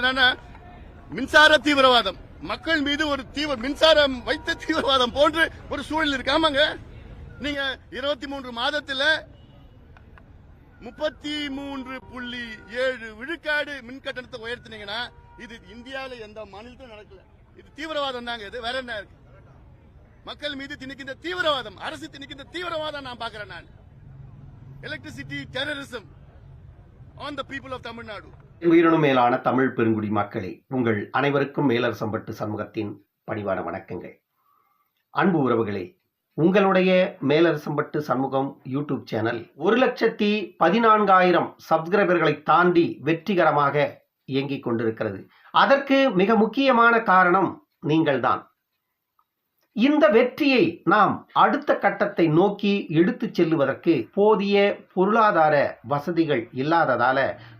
என்னன்னா மின்சார தீவிரவாதம். மக்கள் மீது ஒரு தீவிர மின்சாரம் வைத்த தீவிரவாதம் போன்று ஒரு சூழல் இருக்கு. ஆமாங்க. நீங்க இருபத்தி மூன்று மாதத்துல முப்பத்தி மூன்று புள்ளி ஏழு விழுக்காடு மின் கட்டணத்தை உயர்த்தினீங்கன்னா இது இந்தியாவில எந்த மாநிலத்திலும் நடக்கல. இது தீவிரவாதம் தாங்க. இது வேற என்ன இருக்கு? மக்கள் மீது திணிக்கின்ற தீவிரவாதம் அரசு திணிக்கின்ற தீவிரவாதம் நான் பாக்குறேன் நான். Electricity terrorism on the people of Tamil Nadu உயிரினும் மேலான தமிழ் பெருங்குடி மக்களே உங்கள் அனைவருக்கும் மேலரசம்பட்டு சமூகத்தின் பணிவான வணக்கங்கள். அன்பு உறவுகளே உங்களுடைய மேலரசம்பட்டு சண்முகம் யூடியூப் சேனல் ஒரு லட்சத்தி பதினான்காயிரம் சப்ஸ்கிரைபர்களை தாண்டி வெற்றிகரமாக இயங்கிக் கொண்டிருக்கிறது. அதற்கு மிக முக்கியமான காரணம் நீங்கள்தான். இந்த வெற்றியை நாம் அடுத்த கட்டத்தை நோக்கி எடுத்துச் செல்லுவதற்கு போதிய பொருளாதார வசதிகள் இல்லாததால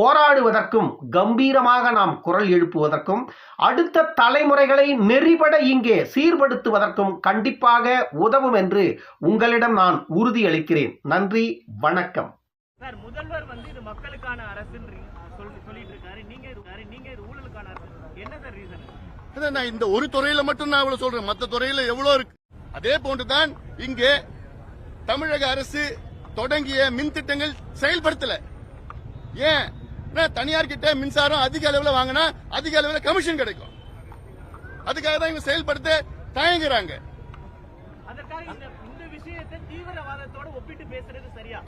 போராடுவதற்கும் கம்பீரமாக நாம் குரல் எழுப்புவதற்கும் அடுத்த தலைமுறைகளை நெறிபட இங்கே சீர்படுத்துவதற்கும் கண்டிப்பாக உதவும் என்று உங்களிடம் நான் உறுதியளிக்கிறேன். நன்றி வணக்கம். சார் முதல்வர் வந்து இது மக்களுக்கான அரசுன்னு சொல்லி சொல்லிட்டு இருக்காரு. நீங்க இருக்காரு நீங்க இது ஊழலுக்கான அரசு. என்ன சார் ரீசன் நான் இந்த ஒரு துறையில மட்டும் நான் இவ்வளவு சொல்றேன். மத்த துறையில எவ்வளவு இருக்கு? அதே போன்றுதான் இங்கே தமிழக அரசு தொடங்கிய மின் திட்டங்கள் செயல்படுத்தல. ஏன்? தனியார் கிட்ட மின்சாரம் அதிக அளவுல வாங்கினா அதிக அளவுல கமிஷன் கிடைக்கும். அதுக்காக தான் இவங்க செயல்படுத்த தயங்குறாங்க.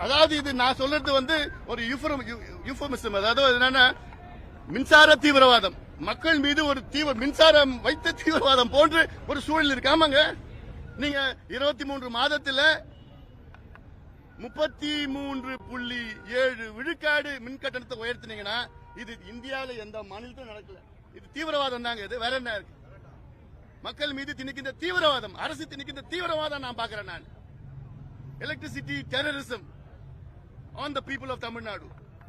அதாவது இது நான் சொல்றது வந்து ஒரு யூஃபமிசம் அதாவது என்னன்னா மின்சார தீவிரவாதம். மக்கள் மீது ஒரு தீவிர மின்சாரம் வைத்த தீவிரவாதம் போன்று ஒரு சூழல் இருக்கு. ஆமாங்க. நீங்க இருபத்தி மூன்று மாதத்துல முப்பத்தி மூன்று புள்ளி ஏழு விழுக்காடு மின் கட்டணத்தை உயர்த்தினீங்கன்னா இது இந்தியாவில எந்த மாநிலத்திலும் நடக்கல. இது தீவிரவாதம் தாங்க இது. வேற என்ன இருக்கு? மக்கள் மீது திணிக்கின்ற தீவிரவாதம் அரசு திணிக்கின்ற தீவிரவாதம் நான் பாக்குறேன் நான். Electricity terrorism on the people of Tamil Nadu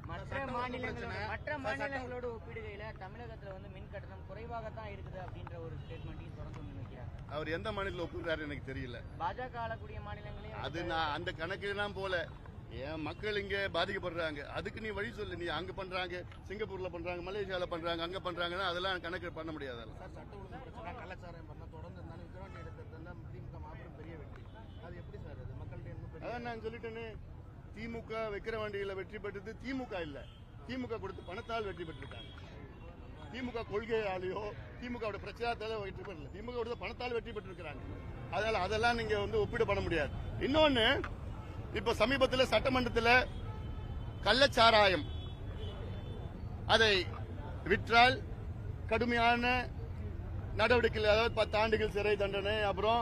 மற்ற மாநிலங்களோட மற்ற மாநிலங்களோட ஒப்பிடுகையில தமிழகத்துல வந்து மின் கட்டணம் குறைவாகத்தான் இருக்குது அப்படின்ற ஒரு முன்வைக்கிறார் அவர் எந்த மாநிலத்தில் ஒப்புக்கிறாரு எனக்கு தெரியல. பாஜக ஆளக்கூடிய மாநிலங்களையும் அது நான் அந்த கணக்குலாம் போல. என் மக்கள் இங்க பாதிக்கப்படுறாங்க. அதுக்கு நீ வழி சொல்லு. நீ அங்க பண்றாங்க சிங்கப்பூர்ல பண்றாங்க மலேசியால பண்றாங்க அங்க பண்றாங்கன்னா அதெல்லாம் கணக்கு பண்ண முடியாது. அதான் நான் சொல்லிட்டேனே. திமுக விக்கிரவாண்டியில வெற்றி பெற்றது திமுக இல்ல. திமுக கொடுத்து பணத்தால் வெற்றி பெற்றிருக்காங்க. திமுக கொள்கையாலேயோ திமுக பிரச்சாரத்தால வெற்றி பெறல திமுக பணத்தால் வெற்றி பெற்றிருக்கிறாங்க. அதனால அதெல்லாம் நீங்க வந்து ஒப்பீடு பண்ண முடியாது. இன்னொன்னு இப்ப சமீபத்தில் சட்டமன்றத்தில் கள்ளச்சாராயம் அதை விற்றால் கடுமையான நடவடிக்கைகள் அதாவது பத்து ஆண்டுகள் சிறை தண்டனை அப்புறம்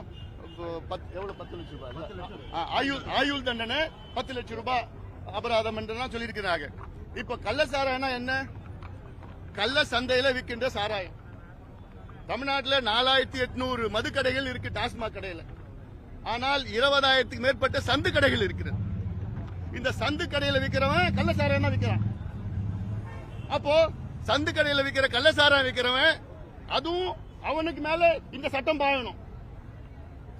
எவ்வளவு பத்து லட்சம் ரூபாய்? ஆயுள் ஆயுள் தண்டனை பத்து லட்சம் ரூபாய் அபராதம் என்றெல்லாம் சொல்லியிருக்கிறாங்க. இப்ப கள்ள சாராயம்னா என்ன? கள்ள சந்தையில விற்கின்ற சாராயம். தமிழ்நாட்டில் நாலாயிரத்தி எட்நூறு மதுக்கடைகள் இருக்கு டாஸ்மாக் கடையில். ஆனால் இருபதாயிரத்துக்கு மேற்பட்ட சந்து கடைகள் இருக்கிறது. இந்த சந்து கடையில் விற்கிறவன் கள்ள சாராயம் விற்கிறான் அப்போ சந்து கடையில் விற்கிற கள்ள சாராயம் விற்கிறவன் அதுவும் அவனுக்கு மேல இந்த சட்டம் பாயணும்.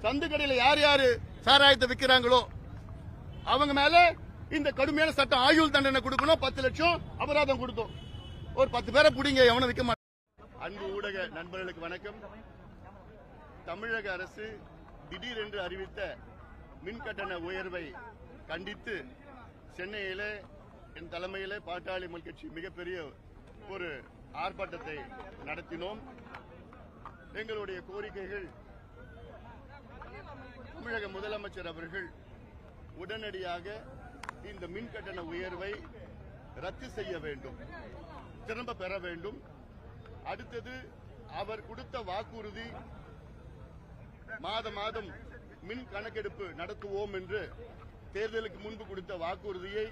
சந்து கடையில் யார் யாரு சாராயத்தை விற்கிறாங்களோ அவங்க மேல இந்த கடுமையான சட்டம் ஆயுள் தண்டனை கொடுக்கணும். பத்து லட்சம் அபராதம் கொடுத்தோம். ஒரு பத்து பேரை பிடிங்க எவனும் விற்க மாட்டான். அன்பு ஊடக நண்பர்களுக்கு வணக்கம். தமிழக அரசு திடீரென்று அறிவித்த மின் கட்டண உயர்வை கண்டித்து சென்னையில என் தலைமையில பாட்டாளி மக்கள் கட்சி மிகப்பெரிய ஒரு ஆர்ப்பாட்டத்தை நடத்தினோம். எங்களுடைய கோரிக்கைகள் தமிழக முதலமைச்சர் அவர்கள் உடனடியாக இந்த மின் கட்டண உயர்வை ரத்து செய்ய வேண்டும். திரும்ப பெற வேண்டும். அடுத்தது அவர் கொடுத்த வாக்குறுதி மாத மாதம் மின் கணக்கெடுப்பு நடத்துவோம் என்று தேர்தலுக்கு முன்பு கொடுத்த வாக்குறுதியை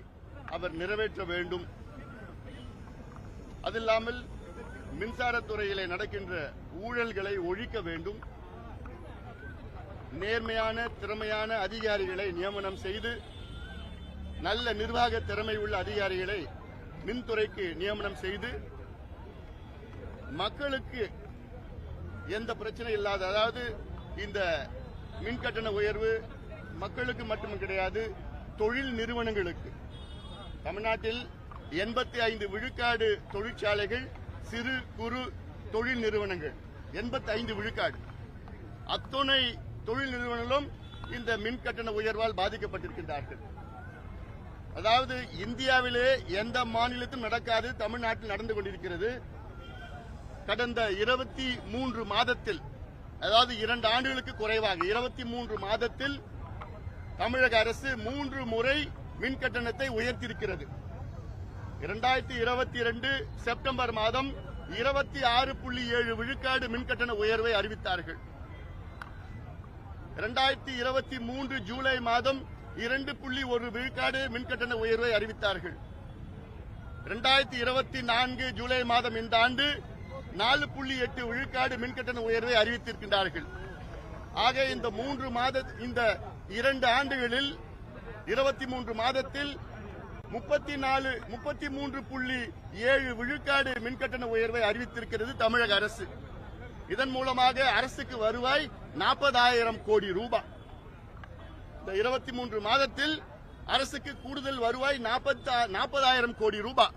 அவர் நிறைவேற்ற வேண்டும். அதில்லாமல் மின்சாரத்துறையிலே நடக்கின்ற ஊழல்களை ஒழிக்க வேண்டும். நேர்மையான திறமையான அதிகாரிகளை நியமனம் செய்து நல்ல நிர்வாக திறமை உள்ள அதிகாரிகளை மின்துறைக்கு நியமனம் செய்து மக்களுக்கு எந்த பிரச்சனை இல்லாத அதாவது இந்த மின் கட்டண உயர்வு மக்களுக்கு மட்டும் கிடையாது தொழில் நிறுவனங்களுக்கு. தமிழ்நாட்டில் எண்பத்தி ஐந்து விழுக்காடு தொழிற்சாலைகள் சிறு குறு தொழில் நிறுவனங்கள். எண்பத்தி ஐந்து விழுக்காடு. அத்துணை தொழில் நிறுவனங்களும் இந்த மின் கட்டண உயர்வால் பாதிக்கப்பட்டிருக்கின்றார்கள். அதாவது இந்தியாவிலே எந்த மாநிலத்திலும் நடக்காது தமிழ்நாட்டில் நடந்து கொண்டிருக்கிறது. கடந்த இருபத்தி மூன்று மாதத்தில் அதாவது இரண்டு ஆண்டுகளுக்கு குறைவாக இருபத்தி மூன்று மாதத்தில் தமிழக அரசு மூன்று முறை மின் கட்டணத்தை உயர்த்தியிருக்கிறது. இரண்டாயிரத்தி இருபத்தி இரண்டு செப்டம்பர் மாதம் இருபத்தி ஆறு புள்ளி ஏழு விழுக்காடு மின் கட்டண உயர்வை அறிவித்தார்கள். இரண்டாயிரத்தி இருபத்தி மூன்று ஜூலை மாதம் இரண்டு புள்ளி ஒரு விழுக்காடு மின் கட்டண உயர்வை அறிவித்தார்கள். இரண்டாயிரத்தி இருபத்தி நான்கு ஜூலை மாதம் இந்த ஆண்டு நாலு புள்ளி எட்டு விழுக்காடு மின் கட்டண உயர்வை அறிவித்திருக்கின்றார்கள். ஆக இந்த மூன்று மாத இந்த இரண்டு ஆண்டுகளில் இருபத்தி மூன்று மாதத்தில் முப்பத்தி நாலு முப்பத்தி மூன்று புள்ளி ஏழு விழுக்காடு மின்கட்டண உயர்வை அறிவித்திருக்கிறது தமிழக அரசு. இதன் மூலமாக அரசுக்கு வருவாய் நாற்பதாயிரம் கோடி ரூபாய். இருபத்தி மூன்று மாதத்தில் அரசுக்கு கூடுதல் வருவாய் நாற்பதாயிரம் கோடி ரூபாய்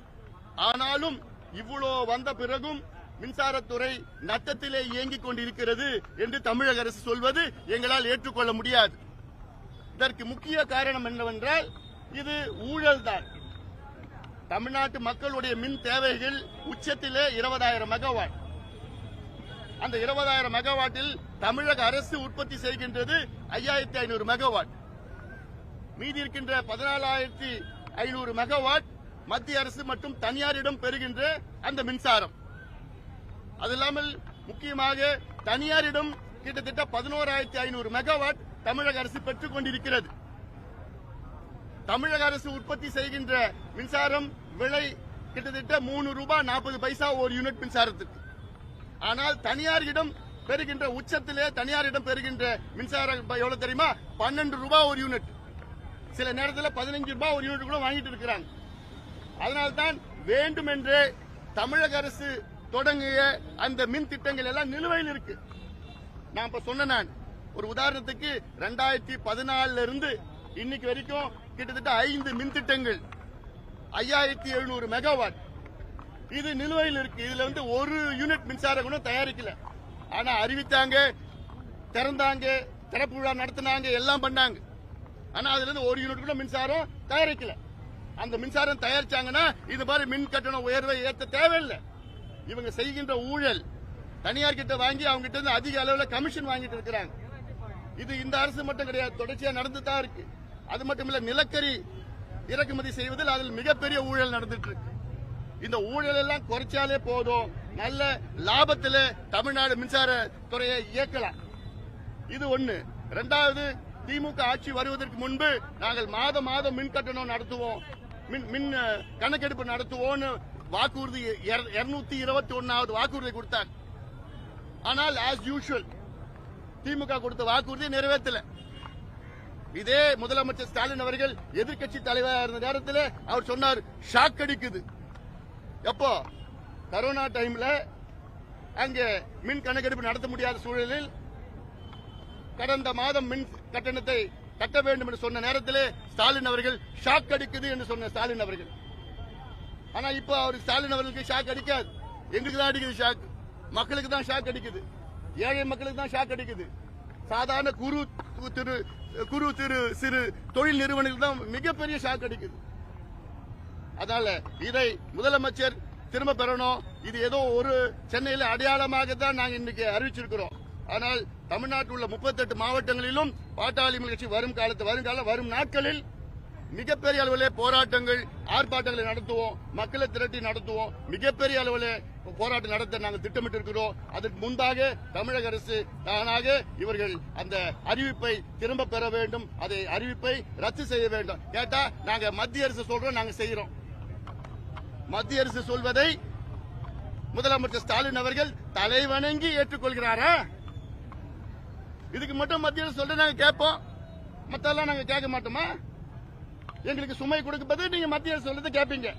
ஆனாலும் இவ்வளோ வந்த பிறகும் மின்சாரத்துறை நட்டத்திலே இயங்கிக் கொண்டிருக்கிறது என்று தமிழக அரசு சொல்வது எங்களால் ஏற்றுக்கொள்ள முடியாது. இதற்கு முக்கிய காரணம் என்னவென்றால் இது ஊழல் தான் தமிழ்நாட்டு மக்களுடைய மின் தேவைகள் உச்சத்திலே இருபதாயிரம் மெகாவாட். அந்த இருபதாயிரம் மெகாவாட்டில் தமிழக அரசு உற்பத்தி செய்கின்றது ஐயாயிரத்தி ஐநூறு மெகாவாட். மீதி இருக்கின்ற பதினாலாயிரத்தி ஐநூறு மெகாவாட் மத்திய அரசு மற்றும் தனியாரிடம் பெறுகின்ற அந்த மின்சாரம். அது இல்லாமல் முக்கியமாக தனியாரிடம் கிட்டத்தட்ட பதினோராயிரத்தி ஐநூறு மெகாவாட் தமிழக அரசு பெற்றுக் கொண்டிருக்கிறது. தமிழக அரசு உற்பத்தி செய்கின்ற மின்சாரம் விலை கிட்டத்தட்ட மூணு ரூபாய் நாற்பது பைசா ஒரு யூனிட் மின்சாரத்துக்கு. ஆனால் தனியாரிடம் பெறுகின்ற உச்சத்திலே தனியாரிடம் பெறுகின்ற மின்சாரம் எவ்வளவு தெரியுமா? பன்னெண்டு ரூபாய் ஒரு யூனிட். சில நேரத்தில் பதினஞ்சு ரூபாய் ஒரு யூனிட் கூட வாங்கிட்டு இருக்கிறாங்க. அதனால்தான் வேண்டுமென்றே தமிழக அரசு தொடங்கிய அந்த மின் திட்டங்கள் எல்லாம் நிலுவையில் இருக்கு. நான் இப்ப சொன்ன நான் ஒரு உதாரணத்துக்கு ரெண்டாயிரத்தி பதினாலுல இருந்து இன்னைக்கு வரைக்கும் கிட்டத்தட்ட ஐந்து மின் திட்டங்கள் ஐயாயிரத்தி எழுநூறு மெகாவாட். இது நிலுவையில் இருக்கு. இதுல வந்து ஒரு யூனிட் மின்சாரம் கூட தயாரிக்கல. ஆனா அறிவித்தாங்க திறந்தாங்க திறப்பு விழா நடத்தினாங்க எல்லாம் பண்ணாங்க. ஆனா அதுல இருந்து ஒரு யூனிட் கூட மின்சாரம் தயாரிக்கல. அந்த மின்சாரம் தயாரிச்சாங்கன்னா இது மாதிரி மின் கட்டண உயர்வை ஏற்ற தேவையில்லை. இவங்க செய்கின்ற ஊழல் தனியார் கிட்ட வாங்கி அவங்க கிட்ட இருந்து அதிக அளவுல கமிஷன் வாங்கிட்டு இருக்கிறாங்க. இது இந்த அரசு மட்டும் கிடையாது தொடர்ச்சியா நடந்து தான் இருக்கு. அது மட்டும் இல்ல நிலக்கரி இறக்குமதி செய்வதில் அதில் மிகப்பெரிய ஊழல் நடந்துட்டு இருக்கு இந்த ஊழல் எல்லாம் குறைச்சாலே போதும். நல்ல லாபத்தில் தமிழ்நாடு மின்சார துறையை இயக்கலாம். இது ஒண்ணு. ரெண்டாவது திமுக ஆட்சி வருவதற்கு முன்பு நாங்கள் மாதம் மாதம் மின் கட்டணம் நடத்துவோம். மின் மின் கணக்கெடுப்பு நடத்துவோம்னு வாக்குறுதி இருநூத்தி இருபத்தி ஒன்னாவது வாக்குறுதி கொடுத்தாங்க ஆனால் ஆஸ் யூஷுவல் திமுக கொடுத்த வாக்குறுதியை நிறைவேற்றல. இதே முதலமைச்சர் ஸ்டாலின் அவர்கள் எதிர்க்கட்சி தலைவராக இருந்த நேரத்தில் அவர் சொன்னார் ஷாக் அடிக்குது. எப்போ? கரோனா டைம்ல அங்கே மின் கணக்கெடுப்பு நடத்த முடியாத சூழலில் கடந்த மாதம் மின் கட்டணத்தை கட்ட வேண்டும் என்று சொன்ன நேரத்திலே ஸ்டாலின் அவர்கள் ஷாக் அடிக்குது என்று சொன்ன ஸ்டாலின் அவர்கள். ஆனா இப்போ அவர் ஸ்டாலின் அவர்களுக்கு ஷாக் அடிக்காது. எங்களுக்கு தான் அடிக்குது ஷாக் மக்களுக்கு தான் ஷாக் அடிக்குது. ஏழை மக்களுக்கு தான் ஷாக் அடிக்குது. சாதாரண குறு திரு குறு திரு சிறு தொழில் நிறுவனங்கள் தான் மிகப்பெரிய ஷாக் அடிக்குது. அதனால இதை முதலமைச்சர் திரும்ப பெறணும். இது ஏதோ ஒரு சென்னையில் அடையாளமாக தான் நாங்கள் இன்னைக்கு அறிவிச்சிருக்கிறோம். ஆனால் தமிழ்நாட்டில் உள்ள முப்பத்தெட்டு மாவட்டங்களிலும் பாட்டாளி கட்சி வரும் காலத்து வருங்கால வரும் நாட்களில் மிகப்பெரிய அளவிலே போராட்டங்கள் ஆர்ப்பாட்டங்களை நடத்துவோம் மக்களை திரட்டி நடத்துவோம். மிகப்பெரிய அளவில் போராட்டம் நடத்த நாங்கள் திட்டமிட்டு இருக்கிறோம் அதற்கு முன்பாக தமிழக அரசு தானாக இவர்கள் அந்த அறிவிப்பை திரும்ப பெற வேண்டும். அதை அறிவிப்பை ரத்து செய்ய வேண்டும். கேட்டா நாங்க மத்திய அரசு சொல்றோம் நாங்க செய்யறோம் மத்திய அரசு சொல்வதை முதலமைச்சர் ஸ்டாலின் அவர்கள் தலைவணங்கி ஏற்றுக்கொள்கிறாரா? இதுக்கு மட்டும் மத்திய அரசு சொல்ற நாங்க கேட்போம். மத்தெல்லாம் நாங்க கேட்க மாட்டோமா? எங்களுக்கு சுமை கொடுக்கப்பது நீங்க மத்திய அரசு சொல்றதை கேட்பீங்க.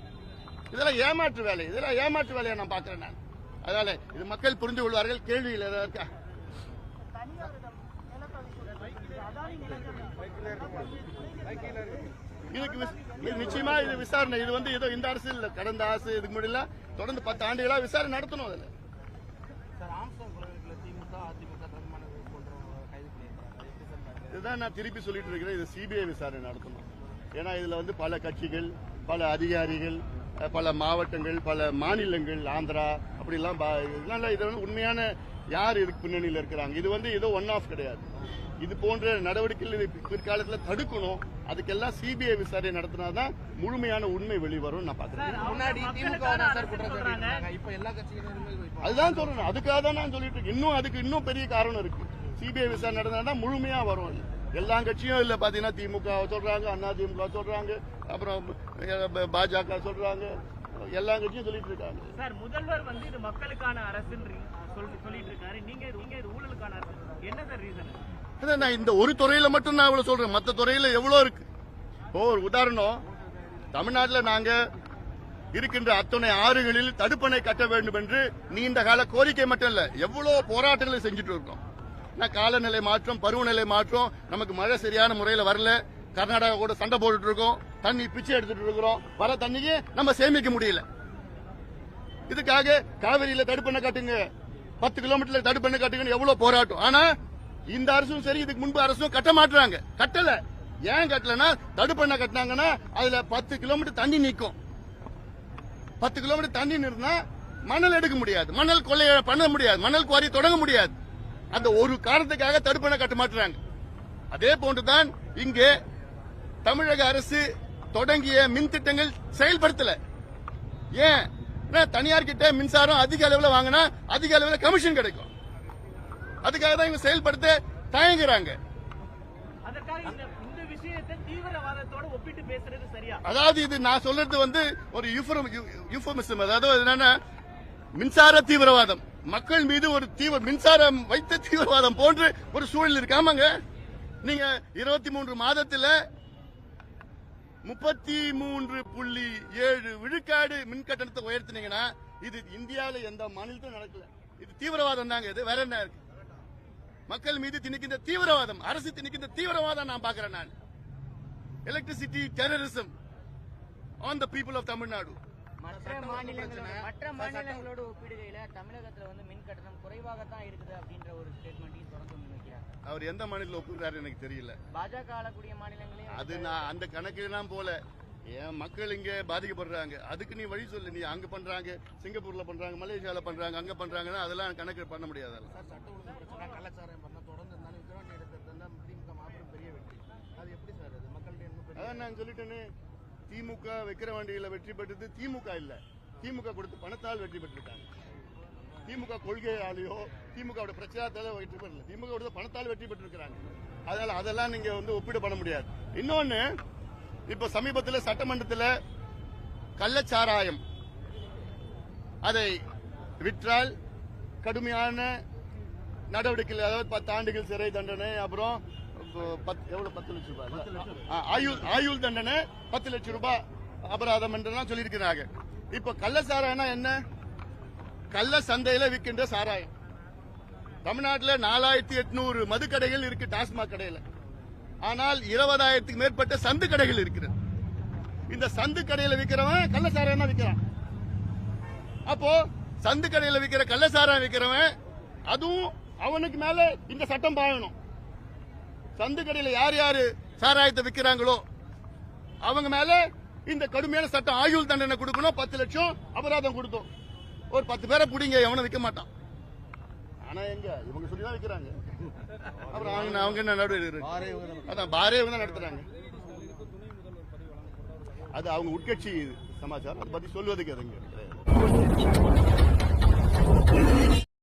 இதெல்லாம் ஏமாற்று வேலை. இதெல்லாம் ஏமாற்று வேலையை நான் பாக்குறேன் நான். அதனால இது மக்கள் புரிந்து கொள்வார்கள் கேள்வியில் ஏதாவது இருக்கா? இதுக்கு இது நிச்சயமா இது விசாரணை. இது வந்து ஏதோ இந்த அரசு இல்ல கடந்த அரசு இதுக்கு முன்னாடி தொடர்ந்து பத்து ஆண்டுகளா விசாரணை நடத்தணும் அதுல. இதுதான் நான் திருப்பி சொல்லிட்டு இருக்கிறேன். இது சிபிஐ விசாரணை நடத்தணும். ஏன்னா இதுல வந்து பல கட்சிகள் பல அதிகாரிகள் பல மாவட்டங்கள் பல மாநிலங்கள் ஆந்திரா அப்படிலாம் இல்ல, இது வந்து உண்மையான யார் இதுக்கு பின்னணியில் இருக்கிறாங்க? இது வந்து ஏதோ ஒன் ஆஃப் கிடையாது. இது போன்ற நடவடிக்கைகள் பிற்காலத்தில் தடுக்கணும். அதுக்கெல்லாம் சிபிஐ விசாரணை நடத்தினாதான் முழுமையான உண்மை வெளிவரும் நான் பாக்குறேன் அதுதான் சொல்றேன் அதுக்காக தான் நான் சொல்லிட்டு இருக்கேன். இன்னும் அதுக்கு இன்னும் பெரிய காரணம் இருக்கு. சிபிஐ விசாரணை நடந்தா முழுமையா வரும் அது. எல்லா கட்சியும் இல்ல பாத்தீங்கன்னா திமுக சொல்றாங்க அண்ணா திமுக சொல்றாங்க அப்புறம் பாஜக சொல்றாங்க எல்லா கட்சியும் சொல்லிட்டு இருக்காங்க. சார் முதல்வர் வந்து இது மக்களுக்கான அரசுன்னு சொல்லி சொல்லிட்டு இருக்காரு நீங்க இது- நீங்க இது ஊழலுக்கான அரசு. என்ன சார் ரீசன் அதான் நான் இந்த ஒரு துறையில மட்டும் நான் இவ்வளவு சொல்றேன். மத்த துறையில எவ்வளவு இருக்கு? ஒரு உதாரணம் தமிழ்நாட்டில் நாங்க இருக்கின்ற அத்தனை ஆறுகளில் தடுப்பணை கட்ட வேண்டும் என்று நீண்ட கால கோரிக்கை மட்டும் இல்ல எவ்வளவு போராட்டங்களை செஞ்சுட்டு இருக்கோம். காலநிலை மாற்றம் பருவநிலை மாற்றம் நமக்கு மழை சரியான முறையில் வரல. கர்நாடகா கூட சண்டை போட்டுட்டு இருக்கோம் தண்ணி பிச்சை எடுத்துட்டு இருக்கிறோம் வர தண்ணிக்கு நம்ம சேமிக்க முடியல. இதுக்காக காவிரியில தடுப்பணை கட்டுங்க. பத்து கிலோமீட்டர்ல தடுப்பணை கட்டுங்கன்னு எவ்வளவு போராட்டம். ஆனா இந்த அரசும் சரி இதுக்கு முன்பு அரசும் கட்ட மாட்டுறாங்க கட்டல. ஏன் கட்டலன்னா தடுப்பணை கட்டினாங்கன்னா அதுல பத்து கிலோமீட்டர் தண்ணி நிற்கும் பத்து கிலோமீட்டர் தண்ணி நிறுத்தினா மணல் எடுக்க முடியாது. மணல் கொள்ளை பண்ண முடியாது. மணல் குவாரி தொடங்க முடியாது. அந்த ஒரு காரணத்துக்காக தடுப்பணை கட்ட மாட்டுறாங்க. அதே போன்றுதான் இங்கே தமிழக அரசு தொடங்கிய மின் திட்டங்கள் செயல்படுத்தல. ஏன்? தனியார் கிட்ட மின்சாரம் அதிக அளவில் வாங்கினா அதிக அளவில் கமிஷன் கிடைக்கும். அதுக்காக தான் இவங்க செயல்படுத்த தயங்குறாங்க. அதாவது இது நான் சொல்றது வந்து ஒரு யூஃபமிசம் அதாவது என்னன்னா மின்சார தீவிரவாதம். மக்கள் மீது ஒரு தீவிர மின்சாரம் வைத்த தீவிரவாதம் போன்று ஒரு சூழல் இருக்காமங்க நீங்க இருபத்தி மூன்று மாதத்துல முப்பத்தி மூன்று புள்ளி ஏழு விழுக்காடு மின் கட்டணத்தை உயர்த்தினீங்கன்னா இது இந்தியாவில் எந்த மாநிலத்திலும் நடக்கல. இது தீவிரவாதம் தாங்க. இது வேற என்ன இருக்கு? மக்கள் மீது திணிக்கின்ற தீவிரவாதம் அரசு திணிக்கின்ற தீவிரவாதம் நான் பாக்குறேன் நான். Electricity terrorism on the people of Tamil Nadu மற்ற மாநிலங்களோட மற்ற மாநிலங்களோட ஒப்பிடுகையில தமிழகத்துல வந்து மின் கட்டணம் குறைவாகத்தான் இருக்குது அப்படின்ற ஒரு ஸ்டேட்மெண்ட்டையும் தொடர்ந்து முன்வைக்கிறாங்க அவர் எந்த மாநிலத்தில் ஒப்புக்கிறாரு எனக்கு தெரியல. பாஜக ஆளக்கூடிய மாநிலங்களே அது நான் அந்த கணக்குலாம் போல. என் மக்கள் இங்க பாதிக்கப்படுறாங்க. அதுக்கு நீ வழி சொல்லு. நீ அங்க பண்றாங்க சிங்கப்பூர்ல பண்றாங்க மலேசியால பண்றாங்க அங்க பண்றாங்கன்னா அதெல்லாம் கணக்கு பண்ண முடியாது அதெல்லாம். சார் சட்ட ஒழுங்கு பிரச்சனை கள்ளச்சாராயம் பண்ண தொடர்ந்து இருந்தாலும் விக்கிரவாண்டி எடுத்ததுல திமுக மாபெரும் பெரிய வெற்றி. அது எப்படி சார் அது? மக்கள்கிட்ட இன்னும் பெரிய அதான் நான் சொல்லிட்டேனே. திமுக விக்கிரவாண்டியில வெற்றி பெற்றது திமுக இல்ல. திமுக கொடுத்த பணத்தால் வெற்றி பெற்றிருக்காங்க. திமுக கொள்கையாலேயோ திமுக பிரச்சாரத்தால வெற்றி பெறல. திமுக கொடுத்த பணத்தால் வெற்றி பெற்றிருக்கிறாங்க. அதனால அதெல்லாம் நீங்க வந்து ஒப்பீடு பண்ண முடியாது. இன்னொன்னு இப்ப சமீபத்தில் சட்டமன்றத்தில் கள்ளச்சாராயம். அதை விற்றால் கடுமையான நடவடிக்கைகள் அதாவது பத்து ஆண்டுகள் சிறை தண்டனை அப்புறம் பத்து- எவ்வளவு பத்து லட்சம் ரூபாய்? ஆயுள் ஆயுள் தண்டனை பத்து லட்சம் ரூபாய் அபராதம் என்றெல்லாம் சொல்லியிருக்கிறாங்க. இப்ப கள்ள சாராயம்னா என்ன? கள்ள சந்தையில விற்கின்ற சாராயம். தமிழ்நாட்டில் நாலாயிரத்தி எட்நூறு மதுக்கடைகள் இருக்கு டாஸ்மாக் கடையில. ஆனால் இருபதாயிரத்துக்கு மேற்பட்ட சந்து கடைகள் இருக்கிறது. இந்த சந்து கடையில விற்கிறவன் கள்ளசாராயம் விற்கிறான் அப்போ சந்து கடையில விற்கிற கள்ளசாராயம் விற்கிறவன் அதுவும் அவனுக்கு மேல இந்த சட்டம் பாயணும். சந்து கடையில யார் யாரு சாராயத்தை விற்கிறாங்களோ அவங்க மேல இந்த கடுமையான சட்டம் ஆயுள் தண்டனை கொடுக்கணும். பத்து லட்சம் அபராதம் கொடுத்தோம். ஒரு பத்து பேரை பிடிங்க எவனும் விற்க மாட்டான். ஆனா எங்க? இவங்க சொல்லி தான் விற்கிறாங்க அப்புறம் அவங்க அவங்க என்ன நடவடிக்கை அதான் பாரே இவங்க நடத்துறாங்க. அது அவங்க உட்கட்சி சமாச்சாரம். அதை பத்தி சொல்வதுக்கு அதுங்க